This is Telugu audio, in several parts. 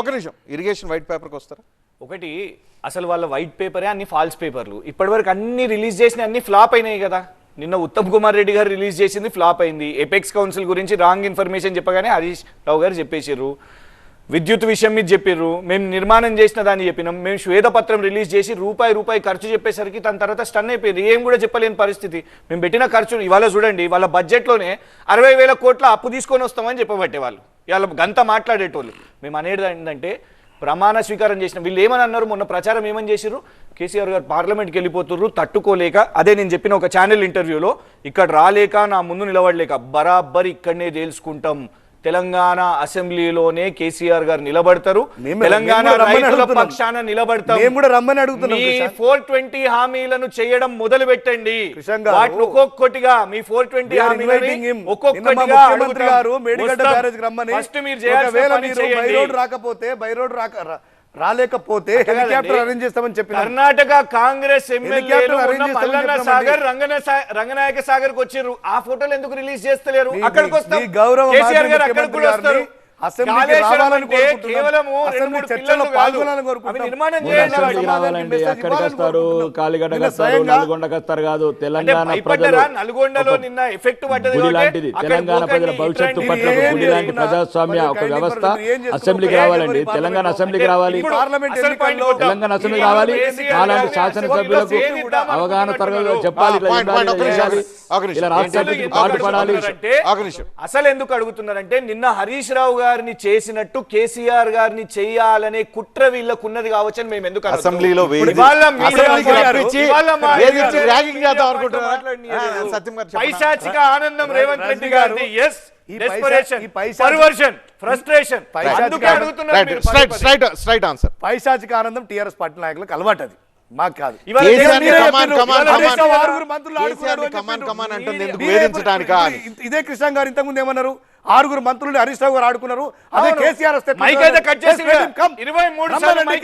ఒక నిమిషం. ఇరిగేషన్ వైట్ పేపర్కి వస్తారా? ఒకటి అసలు వాళ్ళ వైట్ పేపరే అన్ని ఫాల్స్ పేపర్లు. ఇప్పటివరకు అన్ని రిలీజ్ చేసిన అన్ని ఫ్లాప్ అయినాయి కదా. నిన్న ఉత్తమ్ కుమార్ రెడ్డి గారు రిలీజ్ చేసింది ఫ్లాప్ అయింది. ఎపెక్స్ కౌన్సిల్ గురించి రాంగ్ ఇన్ఫర్మేషన్ చెప్పగానే హరీష్ రావు గారు చెప్పేసారు విద్యుత్ విషయం మీద చెప్పిర్రు. మేము నిర్మాణం చేసిన దాన్ని చెప్పినాం. మేము శ్వేతపత్రం రిలీజ్ చేసి రూపాయి రూపాయి ఖర్చు చెప్పేసరికి దాని తర్వాత స్టన్ అయిపోయింది. ఏం కూడా చెప్పలేని పరిస్థితి. మేము పెట్టిన ఖర్చు ఇవాళ చూడండి వాళ్ళ బడ్జెట్లోనే అరవై వేల కోట్ల అప్పు తీసుకొని వస్తామని చెప్పబట్టే వాళ్ళు. ఇవాళ గంత మాట్లాడేటోళ్ళు. మేము అనేది ఏంటంటే ప్రమాణ స్వీకారం చేసిన వీళ్ళు ఏమని అన్నారు? మొన్న ప్రచారం ఏమని చేశారు కేసీఆర్ గారు పార్లమెంట్కి వెళ్ళిపోతున్నారు తట్టుకోలేక. అదే నేను చెప్పిన ఒక ఛానల్ ఇంటర్వ్యూలో ఇక్కడ రాలేక నా ముందు నిలబడలేక బరాబర్ ఇక్కడనే తేల్చుకుంటాం. తెలంగాణ అసెంబ్లీలోనే కేసీఆర్ గారు నిలబడతారు తెలంగాణ కూడా రమ్మని రైతుల అడుగుతున్నాం. పక్షాన నిలబడతాం మేము కూడా రమ్మని అడుగుతున్నాం, మీ కృషాంక్. ఫోర్ ట్వంటీ హామీలను చేయడం మొదలు పెట్టండి వాటిని ఒక్కొక్కటిగా మీ ఫోర్ ట్వంటీ హామీలని ఒక్కొక్కటిగా ముఖ్యమంత్రి గారు మేడిగడ్డ వస్తాం. బ్యారేజ్ రమ్మని ఫస్ట్ మీరు చేయాల్సిన పని చేయండి. రాకపోతే బై రోడ్ రాక రాలేకపోతే హెలికాప్టర్. అరేంజ్ చేస్తామని చెప్పిన. కర్ణాటక కాంగ్రెస్ ఎమ్మెల్యేలు. సాగర్ రంగనాయక సాగర్కు వచ్చిర్రు. ఆ ఫోటోలు ఎందుకు రిలీజ్ చేస్తలేరు? అక్కడికి వస్తాం. గౌరవ కేసీఆర్ గారు అక్కడికి కూడా వస్తారు. అసెంబ్లీకి రావాలని అసెంబ్లీ చర్చల్లో పిల్లర్లు కాదు. పాల్గొనాలని కోరుకుంటున్నాం. తెలంగాణ ప్రజలు నల్గొండలో నిన్న ఎఫెక్ట్ పడ్డది లాంటిది తెలంగాణ ప్రజల భవిష్యత్తు. పట్ల గుడి లాంటి? ప్రజాస్వామ్య ఒక వ్యవస్థ? అసెంబ్లీకి రావాలండి? తెలంగాణ అసెంబ్లీకి రావాలి. తెలంగాణ అసెంబ్లీకి రావాలి అలాంటి గారి శాసనసభ్యులకు అవగాహన తరగతి? చెప్పాలి ఇలా అసలు ఎందుకు పాటుపడాలి అడుగుతున్నారంటే, ఒక నిమిషం. అసలు ఎందుకు అడుగుతున్నారంటే నిన్న హరీష్ రావు గారిని చేసినట్టు కేసీఆర్ గారిని చేయాలనే కుట్ర వీళ్ళకు ఉన్నది కావచ్చు అని మేము ఎందుకు? అసెంబ్లీలో. పైశాచిక ఆనందం రేవంత్ రెడ్డి గారిది. ఎస్ ఈ పైశా- డెస్పరేషన్ ఈ పైశాచి- పర్వర్షన్ ఫ్రస్ట్రేషన్ పైశాచిక ఆనందం- టిఆర్ఎస్ పార్టీ నాయకులకు అలవాటు అది. మాకు కాదు. ఇదే కృష్ణ గారు ఇంతకు ముందు ఏమన్నారు? ఆరుగురు మంత్రులు హరీష్ రావు గారు ఆడుకున్నారు అదే. కేసీఆర్ వస్తే. ఇరవై మూడు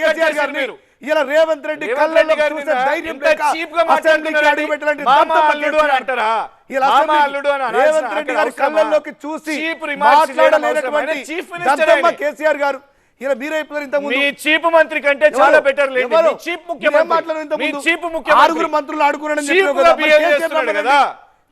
కేసీఆర్ గారిని. ఇలా రేవంత్ రెడ్డి కళ్ళల్లో రెడ్డి గారు చూసే నిన్న ధైర్యం ఎంత లేక cheap గా అసెంబ్లీకి మాట్లాడుతున్నారండి. అడుగుపెట్టడానికి మామ దత్తత అల్లుడు. అని అంటారా? ఇలా అల్లుడు అని రేవంత్ రెడ్డి గారి కళ్ళల్లోకి చూసి. మాట్లాడలేనటువంటి ఆయన. కేసీఆర్ గారు ఇలా మీరే ఇంత మీ చీఫ్ మంత్రి కంటే చాలా బెటర్ లేదు చీఫ్ ముఖ్యమంత్రి మీ చీఫ్ ముఖ్యమంత్రి ఆరుగురు మంత్రులు చీఫ్గా కదా,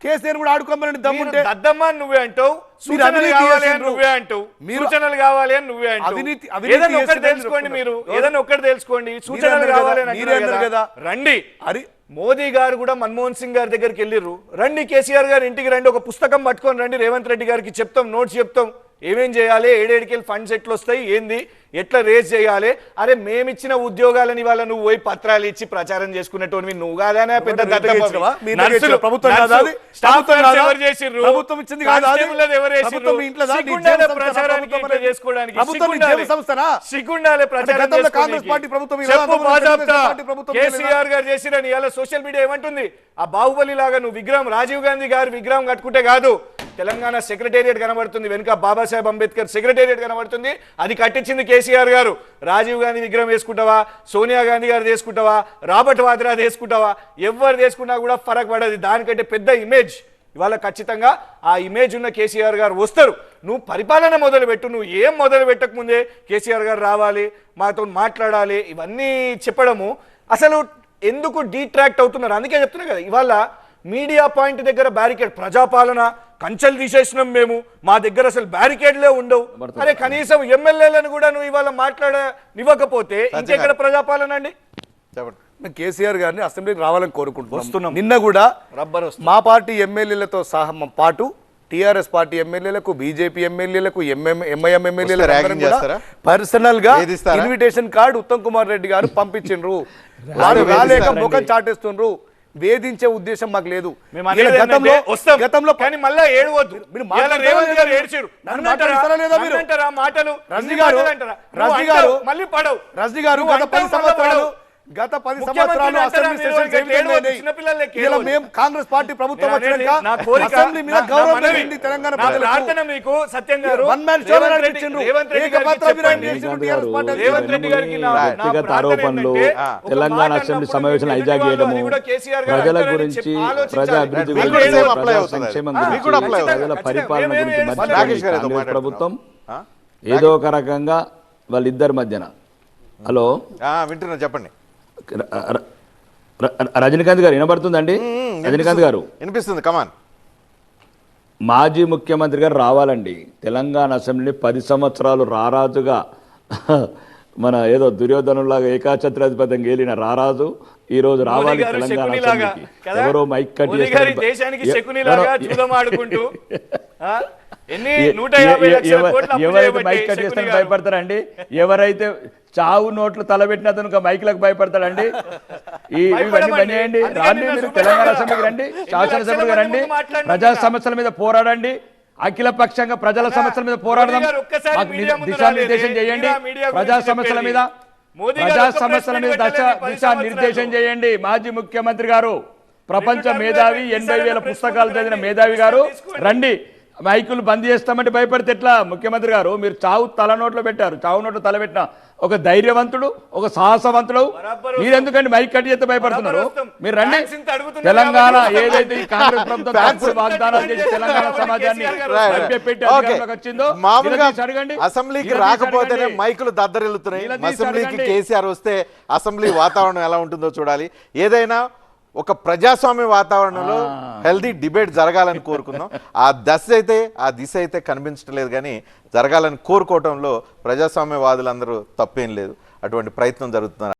కేసీఆర్ కూడా ఆడుకోమని దమ్ముంటే. దద్దమ్మ నువ్వే అంటావు. సూచనలు కావాలి అని. నువ్వే అంటావు. మీరు- సూచనలు కావాలి అని నువ్వే అంటావు. ఏదైనా ఒకటి తెలుసుకోండి మీరు. ఏదైనా ఒకటి తెలుసుకోండి. సూచనలు కావాలి అని కదా. రండి. అరి మోదీ గారు కూడా మన్మోహన్ సింగ్ గారి దగ్గరికి వెళ్ళిర్రు. రండి కేసీఆర్ గారు ఇంటికి రండి ఒక పుస్తకం పట్టుకొని రండి. రేవంత్ రెడ్డి గారికి చెప్తాం నోట్స్ చెప్తాం. ఏమేం చేయాలి? ఏడేడికెళ్ళి ఫండ్స్ ఎట్లా వస్తాయి. ఏంది? ఎట్లా రేస్ చేయాలి? అరే మేమిచ్చిన ఉద్యోగాలని వాళ్ళ నువ్వు పోయి పత్రాలు ఇచ్చి ప్రచారం చేసుకునేటోనివి. నువ్వు కాదానే పెద్ద కేసీఆర్ గారు సోషల్ మీడియా ఏమంటుంది? ఆ బాహుబలి లాగా నువ్వు విగ్రహం రాజీవ్ గాంధీ గారి విగ్రహం కట్టుకుంటే కాదు. తెలంగాణ సెక్రటేరియట్ కనబడుతుంది వెనుక బాబాసాహెబ్ అంబేద్కర్ సెక్రటేరియట్ కనబడుతుంది. అది కట్టించింది కేసీఆర్ గారు రాజీవ్ గాంధీ విగ్రహం వేసుకుంటావా సోనియా గాంధీ గారు వేసుకుంటావా రాబర్ట్ వాద్రా వేసుకుంటావా ఎవరు తీసుకున్నా కూడా ఫరక్ పడదు. దానికంటే పెద్ద ఇమేజ్ ఇవాళ ఖచ్చితంగా ఆ ఇమేజ్ ఉన్న కేసీఆర్ గారు వస్తారు. నువ్వు పరిపాలన మొదలుపెట్టు నువ్వు ఏం మొదలు పెట్టకముందే కేసీఆర్ గారు రావాలి మాతో మాట్లాడాలి ఇవన్నీ చెప్పడము అసలు ఎందుకు డీట్రాక్ట్ అవుతున్నారు? అందుకే చెప్తున్నా కదా ఇవాళ మీడియా పాయింట్ దగ్గర బ్యారికేడ్ ప్రజాపాలన కంచెలు తీసేసినాం మేము. మా దగ్గర అసలు బ్యారికేడ్లే ఉండవు. అరే కనీసం ఎమ్మెల్యేలను కూడా నువ్వు ఇవాళ మాట్లాడనివ్వకపోతే ఇంకెక్కడ ప్రజాపాలన అండి? చెప్పండి. కేసీఆర్ గారిని అసెంబ్లీకి రావాలని కోరుకుంటున్నాం. వస్తున్నాం. నిన్న కూడా రబ్బర్ వస్తుంది. మా పార్టీ ఎమ్మెల్యేలతో సహా మా పాటు టిఆర్ఎస్ పార్టీ ఎమ్మెల్యేలకు బీజేపీ ఎమ్మెల్యేలకు ఎంఎం ఎంఐఎం ఎమ్మెల్యేలకు? పర్సనల్గా? ఇన్విటేషన్ కార్డు ఉత్తమ్ కుమార్ రెడ్డి గారు పంపించిండ్రు. వారు రాలేక. ముఖం చాటేస్తుండ్రు. వేధించే ఉద్దేశం మాకు లేదు. గతంలో కానీ మళ్ళా ఏడవద్దు. మాటలు రజనీ గారు, రజనీ గారు, మళ్ళీ పడవు. రజనీ గారు గత పది సంవత్సరాలు. గత పది సంవత్సరాలు అసెంబ్లీ. మేము కాంగ్రెస్ పార్టీ ప్రభుత్వం అసెంబ్లీ మీద గౌరవం పెరిగింది తెలంగాణ నా ప్రార్థన ప్రజలకు మీకు సత్యం గారు one man show. Revanth Reddy గారికి వ్యక్తిగత ఆరోపణలు తెలంగాణ అసెంబ్లీ సమావేశాలు ఎదుటి హైజాక్ చేయడము ప్రజల గురించి. ప్రజా అభివృద్ధి గురించి ప్రజా. సంక్షేమం గురించి. ప్రజల. పరిపాలన గురించి. ప్రభుత్వం? ఏదో ఒక రకంగా వాళ్ళిద్దరి మధ్యన హలో ఆ, వింటున్నా చెప్పండి రజనీకాంత్ గారు వినబడుతుందండి? రజనీకాంత్ గారు. వినిపిస్తుంది కమాన్ మాజీ ముఖ్యమంత్రి గారు రావాలండి. తెలంగాణ అసెంబ్లీని పది సంవత్సరాలు రారాజుగా మన ఏదో దుర్యోధనులాగా ఏకాఛత్రాధిపత్యం గేలిన రారాజు ఈ రోజు రావాలి తెలంగాణ? ఎవరో మైక్ కట్. దేశానికి శకునిలాగా ఎవరైతే మైక్ కట్. భయపడతారండి ఎవరైతే చావు నోట్లు తలబెట్టిన అతను మైకులకు భయపడతాడండి ఇవన్నీ రాండి మీరు తెలంగాణ అసెంబ్లీకి రండి శాసనసభకు రండి ప్రజా. సమస్యల మీద పోరాడండి అఖిల పక్షంగా ప్రజల సమస్యల మీద పోరాడదాం దిశానిర్దేశం. చేయండి ప్రజా సమస్యల. మీద ప్రజా సమస్యల మీద దశ దిశానిర్దేశం. చేయండి మాజీ ముఖ్యమంత్రి గారు ప్రపంచ మేధావి ఎనభై వేల పుస్తకాలు చదివిన. మేధావి గారు. రండి మైకులు బంద్ చేస్తామంటే భయపడితే ఎట్లా? ముఖ్యమంత్రి గారు మీరు చావు తల నోట్లో పెట్టారు. చావు నోట్లో తలబెట్టిన ఒక ధైర్యవంతుడు ఒక సాహసవంతుడు. మీరెందుకండి మైక్ కట్ చేస్తే భయపడుతున్నారు. మీరు రండి. తెలంగాణ ఏదైతే ఈ కాంగ్రెస్ ప్రభుత్వం వాగ్దానాలు చేసి తెలంగాణ సమాజాన్ని వచ్చిందో? మామూలుగా అడగండి. అసెంబ్లీకి రాకపోతేనే. మైకులు దద్దరిల్లుతున్నాయి. అసెంబ్లీకి. కేసీఆర్ వస్తే అసెంబ్లీ వాతావరణం ఎలా ఉంటుందో చూడాలి. ఏదైనా ఒక ప్రజాస్వామ్య వాతావరణంలో హెల్దీ డిబేట్ జరగాలని కోరుకుందాం. ఆ దశ అయితే ఆ దిశ అయితే కనిపించడం లేదు కానీ జరగాలని కోరుకోవటంలో ప్రజాస్వామ్యవాదులందరూ తప్పేం లేదు. అటువంటి ప్రయత్నం జరుగుతున్నారు